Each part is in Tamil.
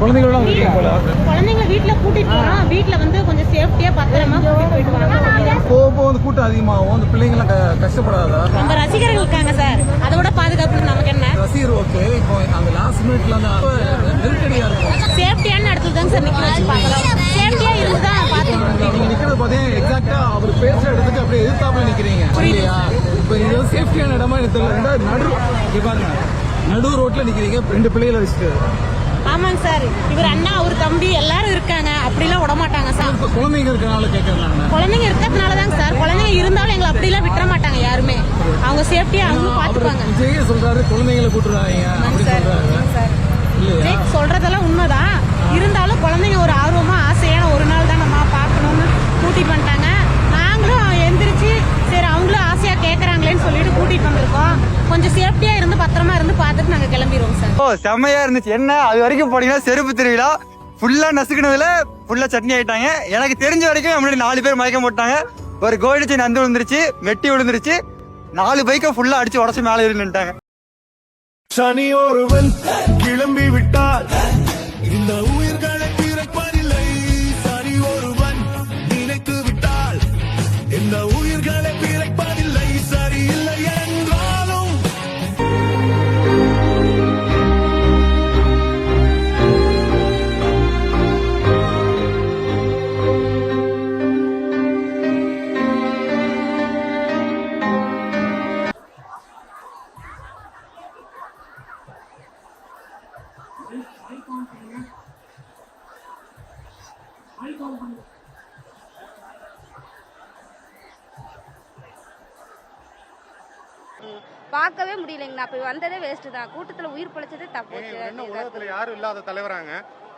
குழந்தைகளோட குழந்தைங்களை வீட்ல கூட்டிட்டு போறோம். வீட்ல வந்து கொஞ்சம் சேஃப்டியா பத்திரமா போயிட்டு வாங்க. போக போக வந்து கூட்டம் அதிகமாகும். அந்த பிள்ளைங்களாம் கஷ்டப்படாதா? நம்ம ரசிகர்கள் இருக்காங்க சார். அதோட பாதுகாப்பு நமக்கு என்ன? ரசிகர் ஓகே. இப்போ அந்த லாஸ்ட் மினிட்ல நெருக்கடியா இருக்கும். சேஃப்டியான இடத்துல தாங்க சார் நிக்க வச்சு பார்க்கலாம். சேஃப்டியா இருந்துதான் பாத்துக்கணும் நீங்க நிக்கிறது பாத்தீங்கன்னா எக்ஸாக்டா அவர் பேசுற இடத்துக்கு அப்படியே எதிர்த்தாப்புல நிக்கிறீங்க. இல்லையா இப்போ இது சேஃப்டியான இடமா எனக்கு தெரியல ரெண்டாவது நடு இங்க பாருங்க. நடு ரோட்ல நிக்கிறீங்க. ரெண்டு பிள்ளைகளை வச்சுட்டு. ஆமாங்க சார். இவர் அண்ணா அவர் தம்பி எல்லாரும் இருக்காங்க. அப்படிலாம் விட மாட்டாங்க சார் குழந்தைங்க இருக்கனால கேட்கறேன் நான் குழந்தைங்க இருக்கிறதுனால தாங்க சார். குழந்தைங்க இருந்தாலும் எங்களை அப்படிலாம் விட்டுற மாட்டாங்க யாருமே. அவங்க சேஃப்டியா அவர் பாத்துப்பாங்க. விஜயே சொல்றாரு குழந்தைங்களை கூட்டுறாங்க சார். விஜய் சொல்றதெல்லாம் உண்மைதான். இருந்தாலும் குழந்தைங்க ஒரு ஆர்வமா ஆசையான ஒரு நாள் தான் நம்ம பார்க்கணும்னு கூட்டிட்டு வந்துட்டாங்க. நாங்களும் எந்திரிச்சு சரி அவங்களும் ஆசையா கேட்கறாங்களேன்னு சொல்லிட்டு கூட்டிட்டு வந்திருக்கோம். கொஞ்சம் சேஃப்டியா இருந்து பத்திரமா இருந்து பார்த்துட்டு நாங்க கிளம்பிடுவோம் சார் ஓ செம்மையா இருந்துச்சு. என்ன அது வரைக்கும் போனீங்கன்னா செருப்பு திருவிழா? ஃபுல்லா நசுக்கினதுல ஃபுல்லா சட்னி ஆயிட்டாங்க. எனக்கு தெரிஞ்ச வரைக்கும் முன்னாடி நாலு பேர் மயக்கம் போட்டாங்க. ஒரு கோல்டு செயின் நந்து விழுந்துருச்சு மெட்டி விழுந்துருச்சு. நாலு பைக்கை ஃபுல்லா அடிச்சு உடச்சு மேலே ஏறி நின்ட்டாங்க சனி ஒருவன் கிளம்பி விட்டால் இந்த பார்க்கவே முடியலைங்கண்ணா. அப்போ வந்ததே வேஸ்ட்டு தான். கூட்டத்தில் உயிர் பிழைச்சதே தப்பு. உலகத்துல யாரும் இல்லாத தலைவராங்க.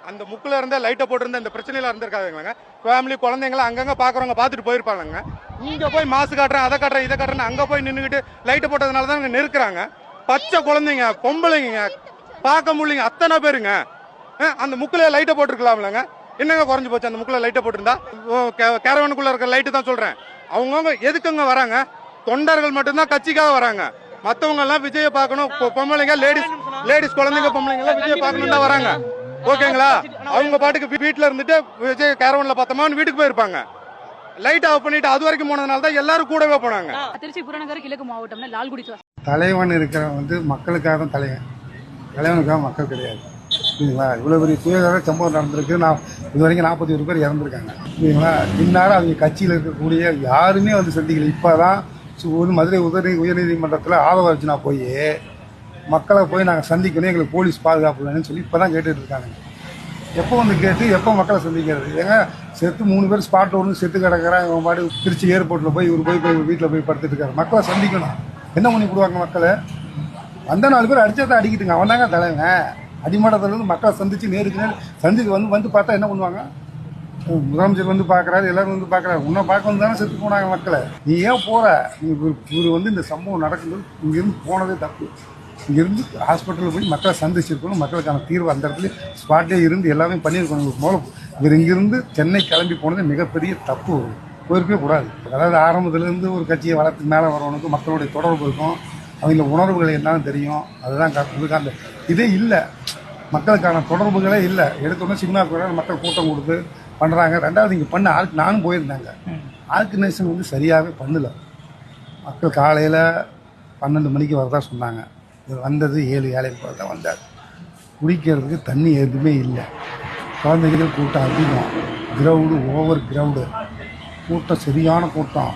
அந்த முக்குல இருந்த லைட்டை போட்டிருந்த இந்த பிரச்சனையில இருந்திருக்காதுங்க ஃபேமிலி குழந்தைங்கள அங்கங்க பாக்குறவங்க பார்த்துட்டு போயிருப்பாங்க இங்க போய் மாசு காட்டுறேன் அதை காட்டுறேன் இதை காட்டுறேன் அங்க போய் நின்னுக்கிட்டு லைட்டை போட்டதுனால தான் இங்க நெருக்குறாங்க பச்சை குழந்தைங்க பொம்பளைங்க பார்க்க முடியலைங்க. அத்தனை பேருங்க. அந்த முக்குல லைட்டை போட்டிருக்கலாம்லங்க. என்னங்க குறைஞ்சு போச்சு? அந்த முக்குல லைட்டை போட்டிருந்தா? கேரவனுக்குள்ள இருக்க லைட்டு தான் சொல்றேன். அவங்கவுங்க எதுக்குங்க வராங்க? தொண்டர்கள் மட்டும்தான் கட்சிக்காக வராங்க. மத்தவங்க எல்லாம் விஜய பார்க்கணும். பொம்பளைங்க லேடிஸ் லேடிஸ் குழந்தைங்க பொம்பளைங்க எல்லாம் விஜய பார்க்கணும் தான் வராங்க. ஓகேங்களா? அவங்க பாட்டுக்கு வீ- வீட்ல இருந்துட்டு விஜய் கேரவன்ல பார்த்தோமான்னு வீட்டுக்கு போயிருப்பாங்க. லைட் ஆஃப் பண்ணிட்டு அது வரைக்கும் போனதுனால தான் எல்லாரும் கூடவே போனாங்க. திருச்சி புறநகர் கிழக்கு மாவட்டம்னா லால்குடி தலைவன் இருக்கிறவன் வந்து மக்களுக்காக தான் தலைவன். தலைவனுக்காக மக்கள் கிடையாது. புரியுதுங்களா? இவ்வளோ பெரிய சுயகார சம்பவம் நடந்திருக்கு. நான் இது வரைக்கும் நாற்பத்தி ஒரு பேர் இறந்துருக்காங்க. புரியுதுங்களா? இந்நேரம் அவங்க கட்சியில் இருக்கக்கூடிய யாருமே வந்து சந்திக்கல இப்போ தான் மதுரை உதவி உயர்நீதிமன்றத்தில் ஆதரவு அர்ஜுனா போய் மக்களை போய் நாங்கள் சந்திக்கணும் எங்களுக்கு போலீஸ் பாதுகாப்பு வேணும்னு சொல்லி இப்போ தான் கேட்டுட்டு இருக்காங்க எப்போ வந்து கேட்டு எப்போ மக்களை சந்திக்கிறது? ஏங்க செத்து மூணு பேர் ஸ்பாட் ஒன்று செத்து கிடக்குறான் இவன் பாடு திருச்சி ஏர்போர்ட்டில் போய் இவர் போய் போய் வீட்டில் போய் படுத்துட்டு இருக்காரு. மக்களை சந்திக்கணும். என்ன பண்ணி கொடுவாங்க மக்களை? வந்த நாலு பேர் அடிச்சா தான் அடிக்கிட்டுங்க. அவன் தாங்க தலைவன். அடிமட்டத்துலேருந்து மக்களை சந்திச்சு நேருக்கு நேர் சந்திச்சு வந்து வந்து பார்த்தா என்ன பண்ணுவாங்க? முதலமைச்சர் வந்து பார்க்குறாரு எல்லாரும் வந்து பார்க்குறாரு. உன்னை பார்க்க வந்து தானே செத்து போனாங்க மக்களை. நீ ஏன் போற? நீ இவர் வந்து இந்த சம்பவம் நடக்கும்போது இங்கேருந்து போனதே தப்பு. இங்கேருந்து ஹாஸ்பிட்டலில் போய் மக்களை சந்திச்சிருக்கணும். மக்களுக்கான தீர்வு அந்த இடத்துல ஸ்பாட்லேயே இருந்து எல்லாமே பண்ணியிருக்கணும். மூலம் இவர் இங்கிருந்து சென்னை கிளம்பி போனது மிகப்பெரிய தப்பு. போயிருக்கவே கூடாது. அதாவது ஆரம்பத்துலேருந்து ஒரு கட்சியை வளர்த்து மேலே வரவனுக்கு மக்களுடைய தொடர்பு இருக்கும். அவங்கள உணர்வுகள் என்னன்னு தெரியும். அதுதான் கரெக்ட் அந்த இதே இல்லை. மக்களுக்கான தொடர்புகளே இல்லை. எடுத்தோன்னே சினிமா மக்கள் கூட்டம் கொடுத்து பண்ணுறாங்க ரெண்டாவது இங்கே பண்ண ஆளுக்கு நானும் போயிருந்தாங்க. ஆர்கனைசேஷன் வந்து சரியாகவே பண்ணல. மக்கள் காலையில் பன்னெண்டு மணிக்கு வரதா சொன்னாங்க. இவர் வந்தது ஏழு ஏழை போல் தான் வந்தார். குடிக்கிறதுக்கு தண்ணி எதுவுமே இல்லை. குழந்தைகள் கூட்டம் அதிகம். Crowd over crowd. கூட்டம் சரியான கூட்டம்.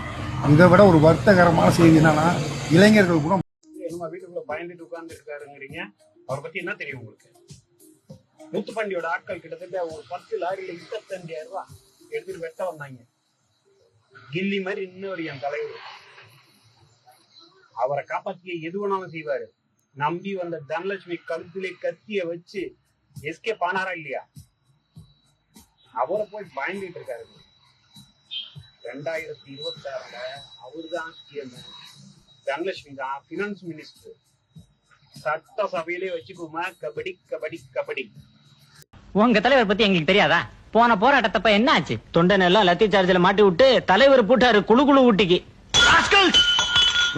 இதை விட ஒரு வருத்தகரமான செய்தி என்னன்னா இளைஞர்கள் கூட நம்ம வீட்டுக்குள்ள பயந்துட்டு உட்கார்ந்து இருக்காருங்கிறீங்க. அவரை பத்தி என்ன தெரியும் உங்களுக்கு? முத்துப்பண்டியோட ஆட்கள் கிட்டத்தட்ட ஒரு பத்து லாரியில இருபத்தஞ்சாயிரம் ரூபாய் எடுத்துட்டு வெட்ட வந்தாங்க. கில்லி மாதிரி இன்னொரு என் தலைவர். அவரை காப்பாத்திய எது வேணாலும் செய்வாரு. நம்பி வந்த தனலட்சுமி கழுத்திலே கத்திய வச்சு எஸ்கே பானாரா இல்லையா? அவரை போய் பயந்துட்டு இருக்காரு. ரெண்டாயிரத்தி இருபத்தி ஆறுல அவர்தான் சிஎம் தனலட்சுமி தான் பினான்ஸ் மினிஸ்டர் சட்டசபையிலே வச்சுக்குமா? கபடி கபடி கபடி. உங்க தலைவர் பத்தி எங்களுக்கு தெரியாதா? போன போராட்டத்தப்ப என்ன ஆச்சு தொண்டன் எல்லாம் லத்தி சார்ஜில் மாட்டி விட்டு தலைவர் போட்டாரு குழு குழு ஊட்டிக்கு.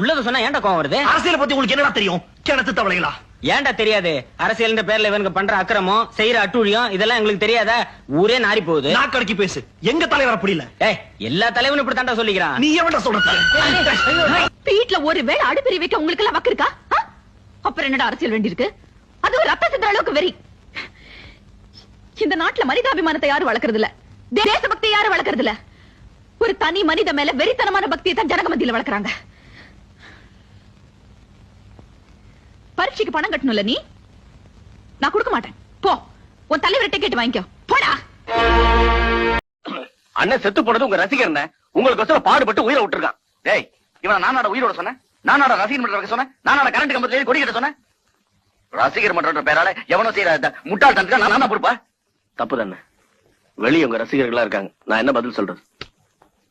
உள்ளத சொன்னா ஏன்டா கோவம் வருது? அரசியலை பத்தி உங்களுக்கு என்னடா தெரியும்? கிணத்து தவளைகளா? ஏன்டா தெரியாது? அரசியல்ன்ற பேர்ல இவனுக்கு பண்ற அக்கிரமம் செய்யற அட்டூழியம் இதெல்லாம் எங்களுக்கு தெரியாதா? ஊரே நாரி போகுது. நாக்கடைக்கு பேசு. எங்க தலைவர் அப்படி இல்ல? ஏய் எல்லா தலைவனும் இப்படி தாண்டா சொல்லிக்கிறான். நீ எவன்டா சொல்ற? வீட்ல ஒரு வேளை அடுப்பெரிய வைக்க உங்களுக்கு எல்லாம் வக்கு இருக்கா? அப்புறம் என்னடா அரசியல் வேண்டியிருக்கு? அது ஒரு ரத்த சிந்துற அளவுக்கு வெறி. இந்த நாட்டுல மனிதாபிமானத்தை யாரும் வளர்க்கறது இல்ல தேசபக்தி யாரும் வளர்க்கறது இல்ல ஒரு தனி மனித மேல வெறித்தனமான பக்தியை தான் ஜனக மத்தியில வளர்க்கறாங்க. பரீட்சைக்கு பணம் கட்டணும்ல நீ? நான் கொடுக்க மாட்டேன். போ. உன் தலைவர் டிக்கெட் வாங்கிக்கோ. போடா. அண்ணன் செத்து போனது உங்க ரசிகர்ன உங்களுக்கு பாடுபட்டு உயிரை விட்டுருக்கான். டேய் இவன் நானாட உயிரோட சொன்னேன்? நானாட ரசிகர் மன்றம் சொன்னேன்? நானாட கரண்ட் கம்பத்துல கொடி கட்ட சொன்னேன்? ரசிகர் மன்றன்ற பேரால எவனோ செய்யற முட்டாள் தனத்துக்கு நான் பொறுப்பா? தப்பு தானே வெளியே உங்க ரசிகர்களா இருக்காங்க. நான் என்ன பதில் சொல்றது?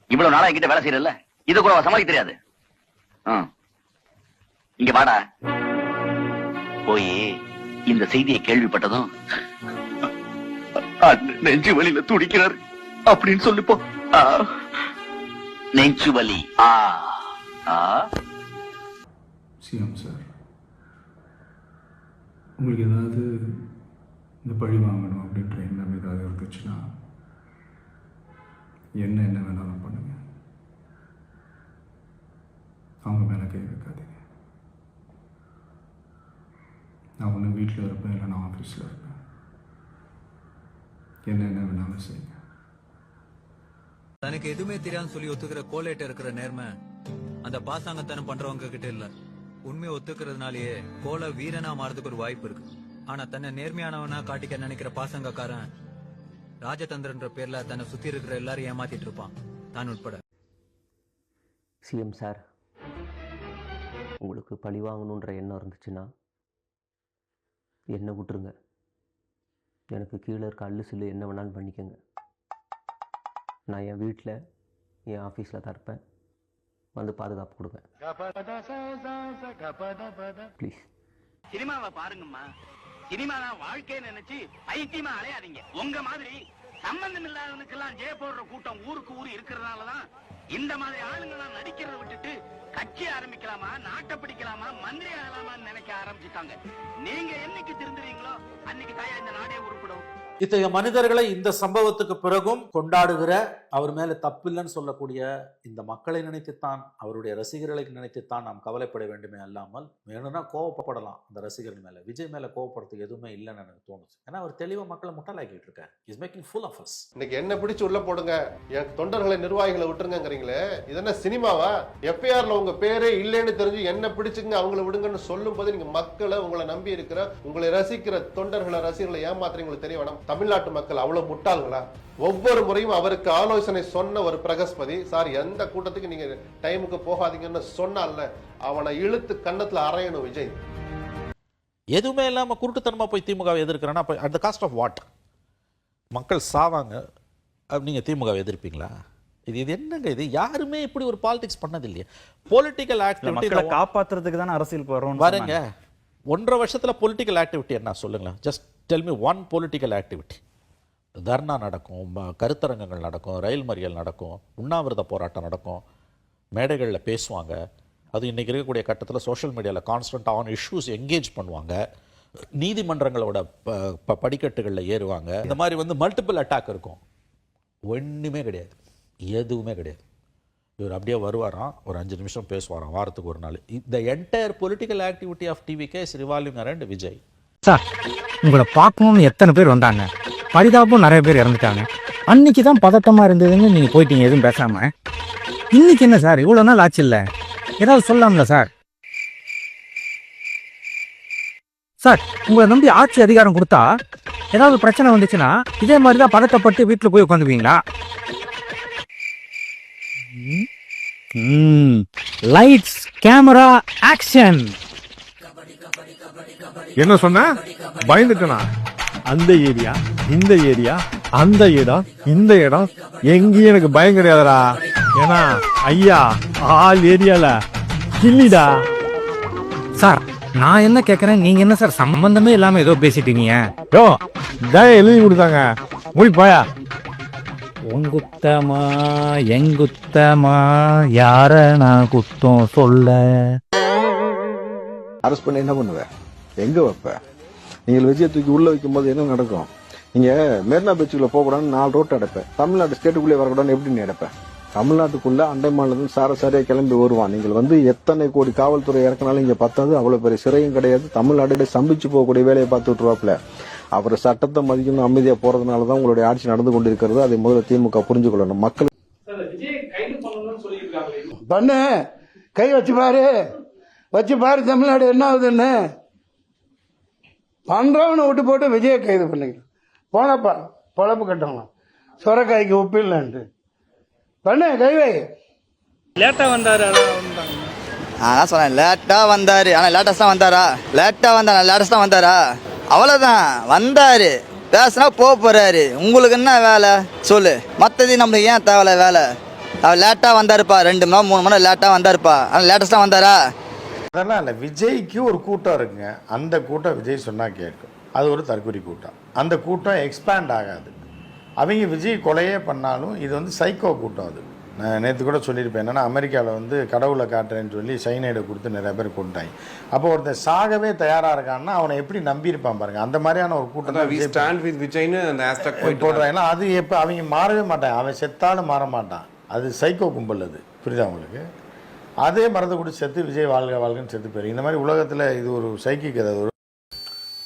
இவ்வளவு நாளா என்கிட்ட வேலை செய்யறல இத கூட சமாளிக்க தெரியாது. இங்க வாடா. போய் இந்த செய்தியை கேள்விப்பட்டதும் நெஞ்சு வலியில துடிக்கிறாரு. அப்படின்னு சொல்லிப்போ நெஞ்சு வலி. ஆ. ஆ. சிஎம் சார் உங்களுக்கு ஏதாவது இந்த பழி வாங்கணும் அப்படின்ற எண்ணம் ஏதாவது இருந்துச்சுன்னா என்ன என்ன வேணாலும் பண்ணுங்க. அவங்க மேலே கை வைக்காதீங்க. நான் ஒன்று வீட்டில் இருப்பேன் இல்லை நான் ஆஃபீஸில் இருப்பேன். என்ன என்ன வேணாலும் செய்யுங்க. தனக்கு எதுவுமே தெரியாதுன்னு சொல்லி ஒத்துக்கிற கோலேட்ட இருக்கிற நேர்மை அந்த பாசாங்கத்தனம் பண்றவங்க கிட்ட இல்ல. உண்மையை ஒத்துக்கிறதுனாலயே கோல வீரனா மாறதுக்கு ஒரு வாய்ப்பு இருக்கு. ஆனா தன்னை நேர்மையானவனா காட்டிக்க நினைக்கிற பாசங்கக்காரன் ராஜதந்திரன்ற பேர்ல தன்னை சுத்தி இருக்கிற எல்லாரும் ஏமாத்திட்டு இருப்பான். தான் உட்பட. சிஎம் சார் உங்களுக்கு பழி வாங்கணுன்ற எண்ணம் இருந்துச்சுன்னா என்னை விட்டுருங்க. எனக்கு கீழே இருக்க அல்லு சில்லு என்ன வேணாலும் பண்ணிக்கோங்க. நான் என் வீட்டில் என் ஆஃபீஸில் தான் இருப்பேன். வந்து பாதுகாப்பு கொடுங்க. ப்ளீஸ் சினிமாவை பாருங்கம்மா. சினிமா தான் வாழ்க்கை நினைச்சு பைத்தியமா அலையாதீங்க. உங்க மாதிரி சம்பந்தம் இல்லாதவனுக்கெல்லாம் ஜெய போடுற கூட்டம் ஊருக்கு ஊர் இருக்கிறதுனாலதான் இந்த மாதிரி ஆளுங்கெல்லாம் நடிக்கிறத விட்டுட்டு கட்சி ஆரம்பிக்கலாமா நாட்டை பிடிக்கலாமா மந்திரி ஆகலாமான்னு நினைக்க ஆரம்பிச்சுட்டாங்க நீங்க என்னைக்கு திருந்துறீங்களோ அன்னைக்கு தாயா இந்த நாடே உருப்பிடும். இத்தகைய மனிதர்களை இந்த சம்பவத்துக்கு பிறகும் கொண்டாடுகிற அவர் மேல தப்பில்லைன்னு சொல்லக்கூடிய இந்த மக்களை நினைத்துத்தான் அவருடைய ரசிகர்களை நினைத்துத்தான் நாம் கவலைப்பட வேண்டுமே அல்லாமல் வேணும்னா கோவப்படலாம் அந்த ரசிகர்கள் மேல. விஜய் மேல கோவப்படுறதுக்கு எதுவுமே இல்லைன்னு எனக்கு தோணுச்சு ஏன்னா அவர் தெளிவா மக்களை முட்டாளாக்கிட்டு இருக்காரு. Is making fool of us இன்னைக்கு என்ன பிடிச்சு உள்ள போடுங்க. என் தொண்டர்களை நிர்வாகிகளை விட்டுருங்கிறீங்களே இது என்ன சினிமாவா? எஃப்ஐஆர்ல உங்க பேரே இல்லைன்னு தெரிஞ்சு என்ன பிடிச்சுங்க அவங்கள விடுங்கன்னு சொல்லும் போது நீங்க மக்களை உங்களை நம்பி இருக்கிற உங்களை ரசிக்கிற தொண்டர்களை ரசிகர்களை ஏமாத்துறீங்களுக்கு தெரிய வேணாம். தமிழ்நாட்டு மக்கள் அவ்வளவு முட்டாள்களா? ஒவ்வொரு முறையும் அவருக்கு ஆலோசனை சொன்ன ஒரு பிரகஸ்பதி சார் எந்த கூட்டத்துக்கு நீங்க டைமுக்கு போகாதீங்கன்னு சொன்னால அவனை இழுத்து கன்னத்துல அரையணும் விஜய். எதுவுமே இல்லாம குருட்டுத்தனமா போய் திமுகவை எதிர்க்கிறேன்னா அப்ப at the cost of what மக்கள் சாவாங்க நீங்க திமுகவை எதிர்ப்பீங்களா? இது இது என்னங்க இது? யாருமே இப்படி ஒரு பாலிடிக்ஸ் பண்ணது இல்லையே பொலிட்டிக்கல் மக்களை ஆக்டிவிட்டி காப்பாத்துறதுக்கு தானே அரசியலுக்கு வரோம் வரேங்க. ஒன்றரை வருஷத்துல பொலிட்டிக்கல் ஆக்டிவிட்டி என்ன? சொல்லுங்களேன். Just tell me one political activity dharna நடக்கும் கருத்தரங்கங்கள் நடக்கும் ரயில் மறியல் நடக்கும் உண்ணாவிரத போராட்டம் நடக்கும் மேடைகளில் பேசுவாங்க. அது இன்றைக்கி இருக்கக்கூடிய கட்டத்தில் சோஷியல் மீடியாவில் கான்ஸ்டன்ட் ஆன் இஷ்யூஸ் எங்கேஜ் பண்ணுவாங்க. நீதிமன்றங்களோட ப- ப- படிக்கட்டுகளில் ஏறுவாங்க. இந்த மாதிரி வந்து மல்டிபிள் அட்டாக் இருக்கும். ஒன்றுமே கிடையாது. எதுவுமே கிடையாது. இவர் அப்படியே வருவாராம். ஒரு அஞ்சு நிமிஷம் பேசுவாராம். வாரத்துக்கு ஒரு நாள். இந்த entire political activity of TVK is revolving around Vijay sir உங்களை பார்க்கணும்னு எத்தனை பேர் வந்தாங்க? பரிதாபம் நிறைய பேர் இறந்துட்டாங்க. அன்னைக்கு தான் பதட்டமாக இருந்ததுன்னு நீங்கள் போயிட்டீங்க எதுவும் பேசாம. இன்னைக்கு என்ன சார்? இவ்வளோ நாள் ஆச்சு இல்லை? ஏதாவது சொல்லலாம்ல சார்? சார் உங்களை நம்பி ஆட்சி அதிகாரம் கொடுத்தா ஏதாவது பிரச்சனை வந்துச்சுன்னா இதே மாதிரி தான் பதட்டப்பட்டு வீட்டில் போய் உட்காந்துவீங்களா லைட்ஸ் கேமரா ஆக்ஷன் என்ன சொன்ன? பயந்துட்டனா? அந்த ஏரியா இந்த ஏரியா அந்த இடம் இந்த இடம். எங்கேயும் எனக்கு பயம் கிடையாதுடா. ஏன்னா ஐயா ஆல் ஏரியால கில்லிடா சார் நான் என்ன கேக்குறேன்? நீங்க என்ன சார் சம்பந்தமே இல்லாம ஏதோ பேசிட்டீங்க. யோ தய எழுதி கொடுத்தாங்க. மூடி போயா. உங்குத்தமா எங்குத்தமா யார நான் குத்தம் சொல்ல? அரஸ்ட் பண்ணி என்ன பண்ணுவேன் எங்க வைப்ப? நீங்கள் விஜயை தூக்கி உள்ள வைக்கும்போது என்ன நடக்கும்? நீங்க மெரினா பீச்சுக்குள்ள போகக்கூடாதுன்னு நாலு ரோட்டு அடைப்பேன் தமிழ்நாடு ஸ்டேட்டுக்குள்ளே வரக்கூடாதுன்னு எப்படி நீ அடைப்பேன் தமிழ்நாட்டுக்குள்ள அண்டை மாநிலத்தில் சாரசாரியா கிளம்பி வருவான். நீங்கள் வந்து எத்தனை கோடி காவல்துறை இறக்கினாலும் இங்க பத்தாது அவ்வளவு பெரிய சிறையும் கிடையாது. தமிழ்நாடு சம்பிச்சு போகக்கூடிய வேலையை பார்த்து விட்டுருவாப்ல அவர் சட்டத்தை மதிக்கணும் அமைதியா போறதுனால தான் உங்களுடைய ஆட்சி நடந்து கொண்டிருக்கிறது. அதை முதல்ல திமுக புரிஞ்சு கொள்ளணும் மக்கள் பண்ணு. கை வச்சு பாரு. வச்சு பாரு தமிழ்நாடு என்ன ஆகுதுன்னு. பண்றவனை விட்டு போட்டு விஜயை கைது பண்ணுங்க போனப்பா பொழப்பு கட்டணும் சொரக்காய்க்கு உப்பு இல்லைன்ட்டு. பண்ணு கை வை லேட்டா வந்தாரு அதான் சொன்னேன் லேட்டா வந்தாரு. ஆனா லேட்டஸ்டா வந்தாரா? லேட்டா வந்தாரா? லேட்டஸ்டா வந்தாரா? அவ்வளவுதான். வந்தாரு. பேசினா போக போறாரு. உங்களுக்கு என்ன வேலை? சொல்லு. மத்தது நம்மளுக்கு ஏன் தேவையில்ல வேலை? அவர் லேட்டா வந்தாருப்பா. ரெண்டு மணி நேரம் மூணு மணி நேரம் லேட்டா வந்தாருப்பா. ஆனா லேட்டஸ்டா வந்தாரா? அதெல்லாம் இல்லை. விஜய்க்கு ஒரு கூட்டம் இருக்குங்க. அந்த கூட்டம் விஜய் சொன்னால் கேட்கும். அது ஒரு தற்கொலை கூட்டம். அந்த கூட்டம் எக்ஸ்பேண்ட் ஆகாது. அவங்க விஜய் கொலையே பண்ணாலும் இது வந்து சைக்கோ கூட்டம் அது. நான் நேற்று கூட சொல்லியிருப்பேன். என்னன்னா அமெரிக்காவில் வந்து கடவுளை காட்டுறேன்னு சொல்லி சைனைடை கொடுத்து நிறைய பேர் கொண்டாங்க அப்போ ஒருத்தன் சாகவே தயாராக இருக்கான்னா அவனை எப்படி நம்பியிருப்பான் பாருங்க. அந்த மாதிரியான ஒரு கூட்டம் போடுறாங்கன்னா அது எப்போ அவங்க மாறவே மாட்டான் அவன் செத்தாலும் மாற மாட்டான். அது சைக்கோ கும்பல் அது. புரியுதா உங்களுக்கு? அதே மறந்து கூட செத்து விஜய் வாழ்க வாழ்கன்னு செத்து போயிரு. இந்த மாதிரி உலகத்தில் இது ஒரு சைக்கிக் அது ஒரு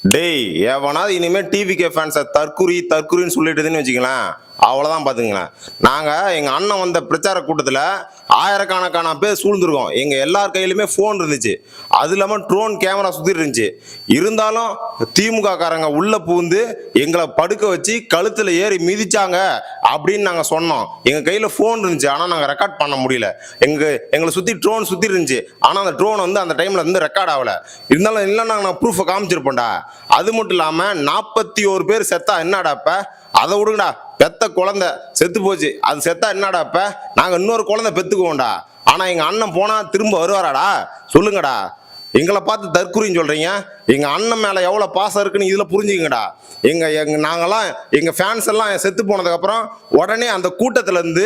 டேய் எவனாவது இனிமே டிவிகே ஃபேன்ஸை தற்குறி தற்குறின்னு சொல்லிட்டுதுன்னு வச்சுக்கலாம் அவ்வளோதான் பார்த்துங்களேன் நாங்கள் எங்கள் அண்ணன் வந்த பிரச்சார கூட்டத்தில் ஆயிரக்கணக்கான பேர் சூழ்ந்துருக்கோம். எங்கள் எல்லார் கையிலுமே ஃபோன் இருந்துச்சு. அது இல்லாமல் ட்ரோன் கேமரா சுற்றிட்டு இருந்துச்சு. இருந்தாலும் திமுக காரங்க உள்ளே பூந்து எங்களை படுக்க வச்சு கழுத்தில் ஏறி மிதிச்சாங்க அப்படின்னு நாங்கள் சொன்னோம். எங்கள் கையில் ஃபோன் இருந்துச்சு. ஆனால் நாங்கள் ரெக்கார்ட் பண்ண முடியல. எங்கள் எங்களை சுற்றி ட்ரோன் சுற்றி இருந்துச்சு. ஆனால் அந்த ட்ரோன் வந்து அந்த டைமில் வந்து ரெக்கார்ட் ஆகலை. இருந்தாலும் இல்லை நாங்கள் ப்ரூஃபை காமிச்சிருப்போம்டா அது மட்டும் இல்லாமல் நாற்பத்தி ஒரு பேர் செத்தா என்னடா இப்போ? அதை விடுங்கடா. பெத்த குழந்தை செத்து போச்சு. அது செத்தா என்னடா இப்ப நாங்கள் இன்னொரு குழந்தை பெத்துக்குவோம்டா. ஆனால் எங்கள் அண்ணன் போனால் திரும்ப வருவாராடா? சொல்லுங்கடா. எங்களை பார்த்து தற்குறின்னு சொல்கிறீங்க எங்கள் அண்ணன் மேலே எவ்வளோ பாசம் இருக்குன்னு இதில் புரிஞ்சுக்கங்கடா. எங்கள் எங்கள் நாங்கெல்லாம் எங்கள் ஃபேன்ஸ் எல்லாம் செத்து போனதுக்கப்புறம் உடனே அந்த கூட்டத்துலேருந்து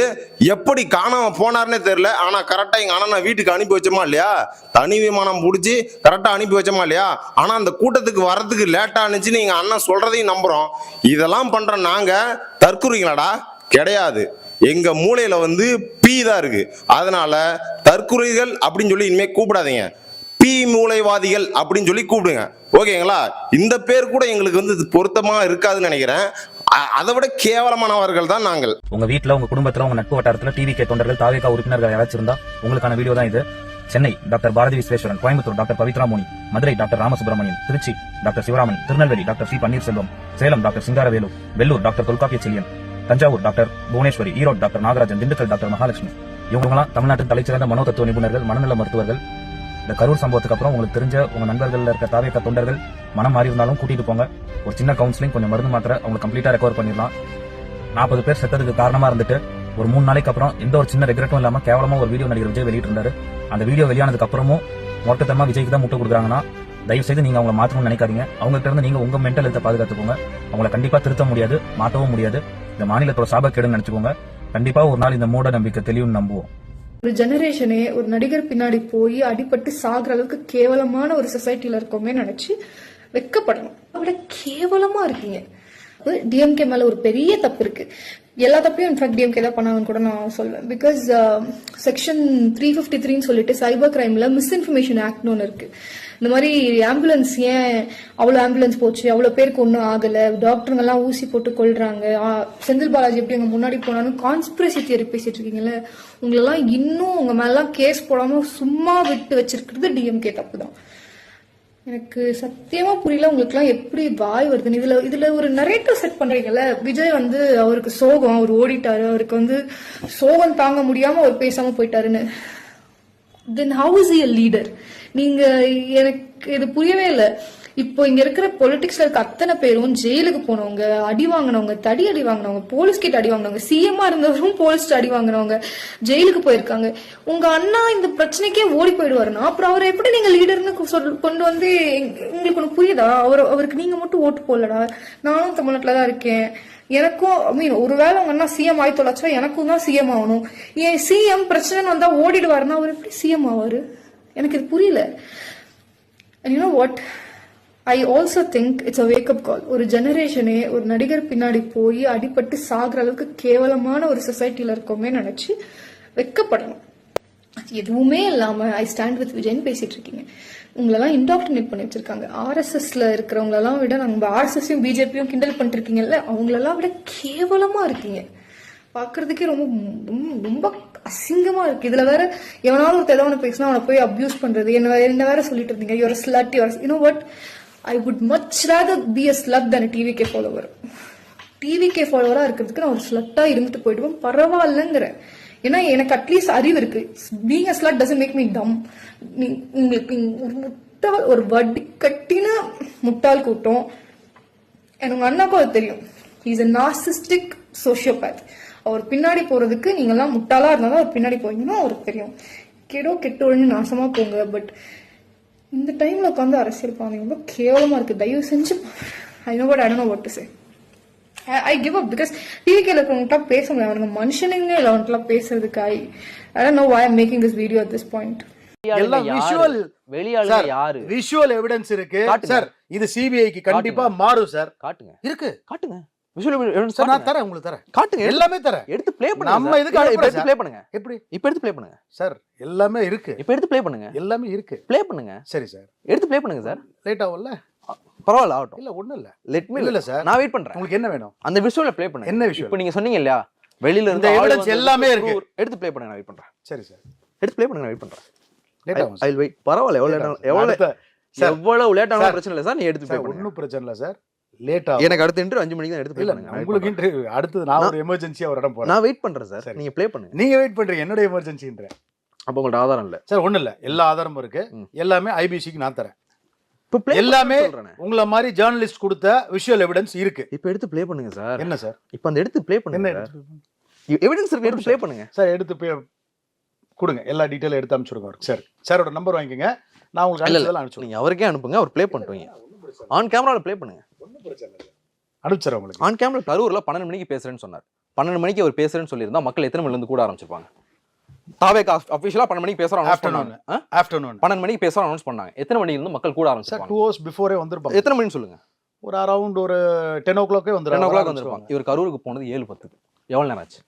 எப்படி காணாமல் போனார்னே தெரில ஆனால் கரெக்டாக எங்கள் அண்ணனை வீட்டுக்கு அனுப்பி வச்சோமா இல்லையா? தனி விமானம் பிடிச்சி கரெக்டாக அனுப்பி வச்சோமா இல்லையா? ஆனால் அந்த கூட்டத்துக்கு வர்றதுக்கு லேட்டாக இருந்துச்சுன்னு எங்கள் அண்ணன் சொல்கிறதையும் நம்புகிறோம் இதெல்லாம் பண்ணுற நாங்கள் தற்குறிங்களாடா? கிடையாது. எங்க மூளையில வந்து பீ தான் இருக்கு. அதனால தற்குறிகள் அப்படின்னு சொல்லி இனிமேல் கூப்பிடாதீங்க. பி மூளைவாதிகள் அப்படின்னு சொல்லி கூப்பிடுங்க. ஓகேங்களா? இந்த பேர் கூட எங்களுக்கு வந்து இது பொருத்தமா இருக்காதுன்னு நினைக்கிறேன். அதை விட கேவலமானவர்கள் தான் நாங்கள். உங்க வீட்டில் உங்க குடும்பத்துல உங்க நட்பு வட்டாரத்துல டிவி கே தொண்டர்கள் தாவேகா உறுப்பினர்கள் யாராச்சும் இருந்தா உங்களுக்கான வீடியோ தான் இது. Chennai doctor Bharathi Visweswaran Coimbatore doctor Pavithra Moni Madurai doctor Ramasubramanian Trichy doctor Sivaraman Tirunelveli doctor C Panneerselvam Salem doctor Singaravelu Vellore doctor Tholkappiya Selliyan Thanjavur doctor Bhuvaneswari Erode doctor Nagarajan Dindigul doctor Mahalakshmi. இவங்கெல்லாம் தமிழ்நாட்டின் தலைச்சிறந்த மனோதத்துவ நிபுணர்கள் மனநல மருத்துவர்கள் இந்த கரூர் சம்பவத்துக்கு அப்புறம் உங்களுக்கு தெரிஞ்ச உங்க நண்பர்கள் இருக்க தாவேக்கா தொண்டர்கள் மனம் மாறி இருந்தாலும் கூட்டிட்டு போங்க. ஒரு சின்ன கவுன்சிலிங் கொஞ்சம் மருந்து மாத்திரை அவங்க கம்ப்ளீட்டா ரெக்கவர் பண்ணிடலாம். நாற்பது பேர் செத்ததுக்கு காரணமா இருந்துட்டு ஒரு மூணு நாளைக்கு அப்புறம் எந்த ஒரு சின்ன ரெக்ரெட்டும் இல்லாம கேவலமா ஒரு வீடியோ நடிகர் விஜய் வெளியிட்டு இருந்தாரு அந்த வீடியோ வெளியானதுக்கு அப்புறமும் மொட்டத்தமா விஜய்க்கு தான் முட்டை கொடுக்குறாங்கன்னா தயவு செய்து நீங்க அவங்களை மாற்றணும்னு நினைக்காதீங்க. அவங்ககிட்ட இருந்து நீங்க உங்க மென்டல் ஹெல்த்தை பாதுகாத்துக்கோங்க. அவங்கள கண்டிப்பா திருத்த முடியாது மாற்றவும் முடியாது. இந்த மாநிலத்தோட சாபக்கேடுன்னு நினைச்சுக்கோங்க. கண்டிப்பா ஒரு நாள் இந்த மூட நம்பிக்கை தெளிவுன்னு நம்புவோம். ஒரு ஜெனரேஷனே ஒரு நடிகர் பின்னாடி போய் அடிபட்டு சாகுற அளவுக்கு கேவலமான ஒரு சொசைட்டில இருக்கோமே நினைச்சு வெக்கப்படணும். அவட கேவலமா இருக்கீங்க. டிஎம்கே மேல ஒரு பெரிய தப்பு இருக்கு. எல்லா தப்பையும் இன்ஃபேக்ட் டிஎம்கே தான் பண்ணாங்கன்னு கூட நான் சொல்லுவேன் பிகாஸ் செக்ஷன் த்ரீ ஃபிஃப்டி த்ரீன்னு சொல்லிட்டு சைபர் கிரைம்ல மிஸ்இன்ஃபர்மேஷன் ஆக்ட்னு ஒன்று இருக்கு. இந்த மாதிரி ஆம்புலன்ஸ் ஏன் அவ்வளோ ஆம்புலன்ஸ் போச்சு? அவ்வளோ பேருக்கு ஒன்றும் ஆகலை. டாக்டருங்கெல்லாம் ஊசி போட்டு கொள்றாங்க செந்தில் பாலாஜி எப்படி அங்கே முன்னாடி போனாலும் கான்ஸ்பிரசி தியரி பேசிட்டு இருக்கீங்களே உங்களெல்லாம் இன்னும் உங்க மேலாம் கேஸ் போடாமல் சும்மா விட்டு வச்சிருக்கிறது டிஎம்கே தப்பு தான். எனக்கு சத்தியமா புரியல உங்களுக்குலாம் எப்படி வாய் வருதுன்னு. இதுல இதுல ஒரு நரேட்டர் செட் பண்றீங்கல்ல விஜய் வந்து அவருக்கு சோகம் அவர் ஓடிட்டாரு அவருக்கு வந்து சோகம் தாங்க முடியாம அவர் பேசாம போயிட்டாருன்னு. Then how is a leader நீங்க எனக்கு இது புரியவே இல்லை. இப்போ இங்க இருக்கிற பொலிட்டிக்ஸ்ல இருக்க அத்தனை பேரும் ஜெயிலுக்கு போனவங்க அடி வாங்கினவங்க தடி அடி வாங்கினவங்க போலீஸ் கிட்ட அடி வாங்கினவங்க சிஎம்மா இருந்தவரும் போலீஸ் அடி வாங்கினவங்க ஜெயிலுக்கு போயிருக்காங்க. உங்க அண்ணா இந்த பிரச்சனைக்கே ஓடி போயிடுவாருன்னா அப்புறம் அவரை எப்படி நீங்க லீடர்னு கொண்டு வந்து உங்களுக்கு ஒன்று புரியுதா? அவர் அவருக்கு நீங்க மட்டும் ஓட்டு போடலடா. நானும் தமிழ்நாட்டில் தான் இருக்கேன். எனக்கும் ஐ மீன் ஒருவேளை உங்க அண்ணா சிஎம் ஆகி தொலைச்சா எனக்கும் தான் சிஎம் ஆகணும். ஏன் சிஎம் பிரச்சனைன்னு வந்தா ஓடிடுவாருன்னா அவர் எப்படி சிஎம் ஆவாரு? எனக்கு இது புரியல. You know what I also think it's a wake up call ஒரு ஜெனரேஷனே ஒரு நடிகர் பின்னாடி போய் அடிபட்டு சாகிற அளவுக்கு கேவலமான ஒரு சொசைட்டியில் இருக்கோமே நினச்சி வெக்கப்படணும். அது எதுவுமே இல்லாமல் ஐ ஸ்டாண்ட் வித் விஜய்னு பேசிட்டு இருக்கீங்க. உங்களெல்லாம் இன்டாக்டினேட் பண்ணி வச்சிருக்காங்க. ஆர்எஸ்எஸ்ல இருக்கிறவங்களெல்லாம் விட நம்ம ஆர்எஸ்எஸ்ஸையும் பிஜேபியும் கிண்டல் பண்ணிட்டு இருக்கீங்கல்ல அவங்களெல்லாம் விட கேவலமாக இருக்கீங்க. பார்க்கறதுக்கே ரொம்ப ரொம்ப- ரொம்ப அசிங்கமா இருக்கு. இதுல வேற எவனாலும் ஒரு தெதவனை பேசினா அவனை போய் அப்யூஸ் பண்றது என்ன என்ன வேற சொல்லிட்டு இருந்தீங்க. Your slut your you know what I would much rather be a slut than TVK follower TVK ஃபாலோவராக இருக்கிறதுக்கு நான் ஒரு ஸ்லட்டாக இருந்துட்டு போயிடுவேன். பரவாயில்லங்கிறேன் ஏன்னா எனக்கு அட்லீஸ்ட் அறிவு இருக்கு. Being a slut doesn't make me dumb உங்களுக்கு ஒரு முட்டாள் ஒரு வட்டி கட்டின முட்டாள் கூட்டம். எனக்கு அண்ணாக்கும் அது தெரியும். இஸ் அ நாசிஸ்டிக் சோஷியோபேத் அவர் பின்னாடி போறதுக்கு நீங்கெல்லாம் முட்டாளா இருந்தாலும் அவர் பின்னாடி போவீங்கன்னா அவருக்கு தெரியும். கெடோ கெட்டு நாசமா போங்க. பட் இந்த டைம்ல உட்காந்து அரசியல் பாருங்க ரொம்ப கேவலமா இருக்கு. தயவு செஞ்சு I know but I know what to say I give up because டிவிக்கேல இருக்கவங்கள்ட்ட பேச முடியாது. அவனுங்க மனுஷனுங்களே இல்லை. அவன்கிட்ட பேசுறதுக்கு I I know why I'm making this video at this point எல்லாம் விஷுவல் வெளியாளுங்க யாரு? விஷுவல் எவிடன்ஸ் இருக்கு. சார் இது சிபிஐக்கு கண்டிப்பா மாறும் சார். காட்டுங்க. இருக்கு. காட்டுங்க. விஷுவல் எவிடன்ஸ் நான் தரேன் உங்களுக்கு தரேன். காட்டுங்க எல்லாமே தரேன். எடுத்து ப்ளே பண்ணுங்க நம்ம. இதுக்கு இப்ப எடுத்து. ப்ளே பண்ணுங்க. எப்படி? இப்ப எடுத்து ப்ளே பண்ணுங்க. சார் எல்லாமே இருக்கு. இப்ப எடுத்து ப்ளே பண்ணுங்க. எல்லாமே இருக்கு. ப்ளே பண்ணுங்க. சரி சார். எடுத்து ப்ளே பண்ணுங்க சார். லேட் ஆகும்ல? பரவாயில்ல ஆகட்டும். இல்ல ஒண்ணும் இல்ல. லெட் மீ இல்ல, சார். நான் வெயிட் பண்றேன். உங்களுக்கு என்ன வேணும்? அந்த விஷுவல ப்ளே பண்ணுங்க. என்ன visual? இப்போ நீங்க சொன்னீங்க இல்லையா? வெளியில இருந்து வந்து எல்லாமே இருக்கு. எடுத்து ப்ளே பண்ணுங்க நான் வெயிட் பண்றேன். சரி சார். எடுத்து ப்ளே பண்ணுங்க நான் வெயிட் பண்றேன். லேட் ஆகும் ஐ வெயிட் பரவாயில்ல எவ்வளவு. எவ்வளவு எவ்வளவு லேட் ஆனாலும் பிரச்சனை இல்லை சார். நீ எடுத்து ப்ளே சார் பண்ணுங்க. ஒன்றும் பிரச்சனை இல்லை சார். லேட் ஆகும். எனக்கு அடுத்த இன்டர்வியூ அஞ்சு மணிக்கு தான் எடுத்து ப்ளே இல்ல உங்களுக்கு. இன்டர்வியூ அடுத்து நான் ஒரு எமர்ஜென்சியா ஒரு இடம் போறேன். நான் வெயிட் பண்றேன் சார். நீங்க ப்ளே பண்ணுங்க. நீங்க வெயிட் பண்றீங்க. என்னோட எமர்ஜென்சின்ற அப்போ உங்கள்ட்ட ஆதாரம் இல்ல. சார் ஒண்ணும் இல்ல. எல்லா ஆதாரமும் இருக்கு. எல்லாமே ஐபிசிக்கு நான் தரேன். இப்போ ப்ளே எல்லாமே சொல்றேன் உங்களை மாதிரி ஜேர்னலிஸ்ட் கொடுத்த விஷுவல் எவிடன்ஸ் இருக்கு. இப்போ எடுத்து ப்ளே பண்ணுங்க சார் என்ன சார் இப்போ அந்த எடுத்து ப்ளே பண்ணுங்க எவிடன்ஸ் இருக்கு எடுத்து ப்ளே பண்ணுங்க. சார் எடுத்து போய் கொடுங்க. எல்லா டீட்டெயிலும் எடுத்து அனுப்பிச்சுடுங்க சார் சாரோட நம்பர் வாங்கிக்கோங்க. நான் உங்களுக்கு அனுப்பிச்சு நீங்க அவருக்கே அனுப்புங்க. அவர் ப்ளே பண்ணிட்டு வைங்க. ஆன் கேமரால ப்ளே பண்ணுங்க. அனுப்பிச்சிடறேன் உங்களுக்கு. ஆன் கேமரா கரூர்ல பன்னெண்டு மணிக்கு பேசுறேன்னு சொன்னார். பன்னெண்டு மணிக்கு அவர் பேசுறேன்னு சொல்லியிருந்தா மக்கள் எத்தனை மணில இருந்து கூட ஆரம்பிச்சிருப்பாங்க? தாவேக்கா அஃபிஷியலா பன்னெண்டு மணிக்கு அனௌன்ஸ் ஆஃப்டர்நூன் பண்ணாங்க. ஆஃப்டர்நூன் பன்னெண்டு மணிக்கு பேசுறோம் அனௌன்ஸ் பண்ணாங்க. எத்தனை மணில இருந்து மக்கள் கூட சார் ஆரம்பிச்சிருப்பாங்க? டூ ஹவர்ஸ் பிஃபோரே வந்திருப்பாங்க. எத்தனை மணின்னு சொல்லுங்க. ஒரு அரௌண்ட் ஒரு டென் ஓ கிளாக்கே டென் ஓ கிளாக் வந்துடும் வந்திருப்பாங்க. இவர் கரூருக்கு போனது ஏழு பத்துக்கு. எவ்வளவு நேரம் ஆச்சு?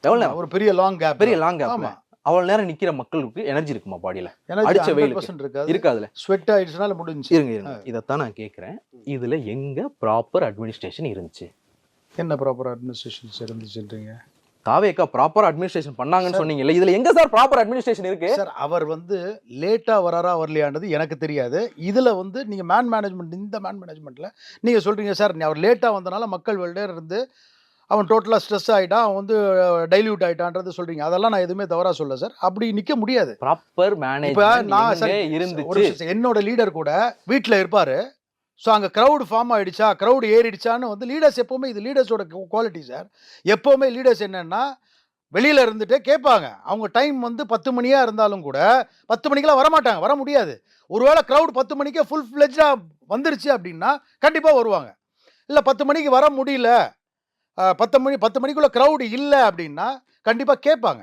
எவ்வளவு நேரம்? ஒரு பெரிய லாங் கேப் பெரிய லாங் கேப் அவ்வளவு நேரம் நிக்கிற மக்களுக்கு எனர்ஜி இருக்குமா பாடியில அடிச்ச 100% வெயிலுக்கு. இருக்காது. இருக்காதுல? ஸ்வெட் ஆயிடுச்சுனால முடிஞ்சு இருங்க இருங்க. இதைத்தான் நான் கேக்குறேன். இதுல எங்க ப்ராப்பர் அட்மினிஸ்ட்ரேஷன் இருந்துச்சு? என்ன ப்ராப்பர் அட்மினிஸ்ட்ரேஷன்ஸ் இருந்துச்சுன்றீங்க தாவேக்கா ப்ராப்பர் அட்மினிஸ்ட்ரேஷன் பண்ணாங்கன்னு சொன்னீங்கல்ல இதுல எங்க சார் ப்ராப்பர் அட்மினிஸ்ட்ரேஷன் இருக்கு? சார் அவர் வந்து லேட்டா வராரா வரலையான்றது எனக்கு தெரியாது. இதுல வந்து நீங்க மேன் மேனேஜ்மெண்ட் இந்த மேன் மேனேஜ்மெண்ட்ல நீங்க சொல்றீங்க சார் அவர் லேட்டா வந்தனால மக்கள் வெளியே இருந்து அவன் டோட்டலாக ஸ்ட்ரெஸ் ஆகிட்டான் அவன் வந்து டைல்யூட் ஆகிட்டான்றது சொல்றீங்க. அதெல்லாம் நான் எதுவுமே தவறா சொல்ல சார் அப்படி நிக்க முடியாது. ப்ராப்பர் இப்போ மேனேஜ்மெண்ட் நான் சார், என்னோட லீடர் கூட வீட்டில் இருப்பாரு. ஸோ அங்கே க்ரௌடு ஃபார்ம் ஆயிடுச்சா க்ரௌடு ஏறிடுச்சான்னு வந்து லீடர்ஸ் எப்போவுமே இது லீடர்ஸோட குவாலிட்டி சார் எப்போவுமே லீடர்ஸ் என்னன்னா வெளியில இருந்துட்டு கேட்பாங்க. அவங்க டைம் வந்து பத்து மணியா இருந்தாலும் கூட பத்து மணிக்கெல்லாம் வரமாட்டாங்க வர முடியாது. ஒருவேளை க்ரௌட் பத்து மணிக்கே ஃபுல் ஃப்ளெஜ்டாக வந்துருச்சு அப்படின்னா கண்டிப்பாக வருவாங்க. இல்லை பத்து மணிக்கு வர முடியல பத்து மணி பத்து மணிக்குள்ள க்ரௌடு இல்லை அப்படின்னா கண்டிப்பாக கேட்பாங்க.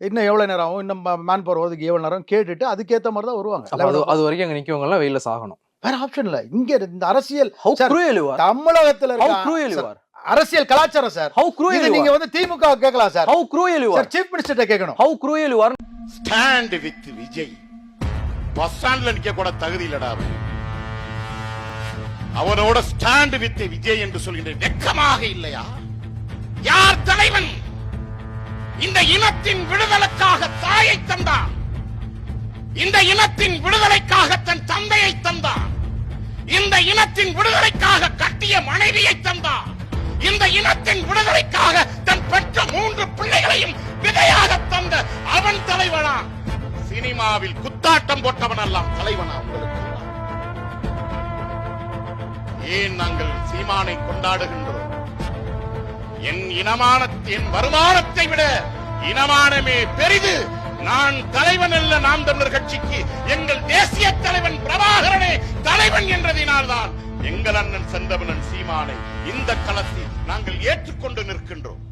இன்னும் எவ்வளோ நேரம்? ஆகும் இன்னும் மேன் பவர் வரதுக்கு எவ்வளோ நேரம்? கேட்டுட்டு அதுக்கேற்ற மாதிரி தான் வருவாங்க. அது அது வரைக்கும் அங்க நிக்கவங்க எல்லாம் வெயில சாகணும். வேற ஆப்ஷன் இல்ல. இங்க இந்த அரசியல். தமிழகத்துல. அரசியல் கலாச்சாரம் சார். இது you நீங்க. வந்து திமுக கேட்கலாம் sir. Cruel you are. Sir chief minister கேட்கணும். Cruel you are. Stand with Vijay bus ஸ்டாண்ட்ல நிக்க கூட தகுதி இல்லடா அவன். அவனோட ஸ்டாண்ட் வித் விஜய் என்று சொல்கின்ற வெக்கமாக இல்லையா? யார் தலைவன்? இந்த இனத்தின் விடுதலைக்காக தாயை தந்தான். இந்த இனத்தின் விடுதலைக்காக தன் தந்தையை தந்தான். இந்த இனத்தின் விடுதலைக்காக கட்டிய மனைவியை தந்தான். இந்த இனத்தின் விடுதலைக்காக தன் பெற்ற மூன்று பிள்ளைகளையும் விதையாக தந்த அவன் தலைவனா சினிமாவில் குத்தாட்டம் போட்டவன் எல்லாம் தலைவனா உங்களுக்கு? ஏன் நாங்கள் சீமானை கொண்டாடுகின்றோம்? என் இனமான என் வருமானத்தை விட இனமானமே பெரிது. நான் தலைவன் அல்ல நாம் தமிழர் கட்சிக்கு. எங்கள் தேசிய தலைவன் பிரபாகரனே தலைவன் என்றதினால்தான் எங்கள் அண்ணன் செந்தமனன் சீமானை இந்த களத்தில் நாங்கள் ஏற்றுக்கொண்டு நிற்கின்றோம்.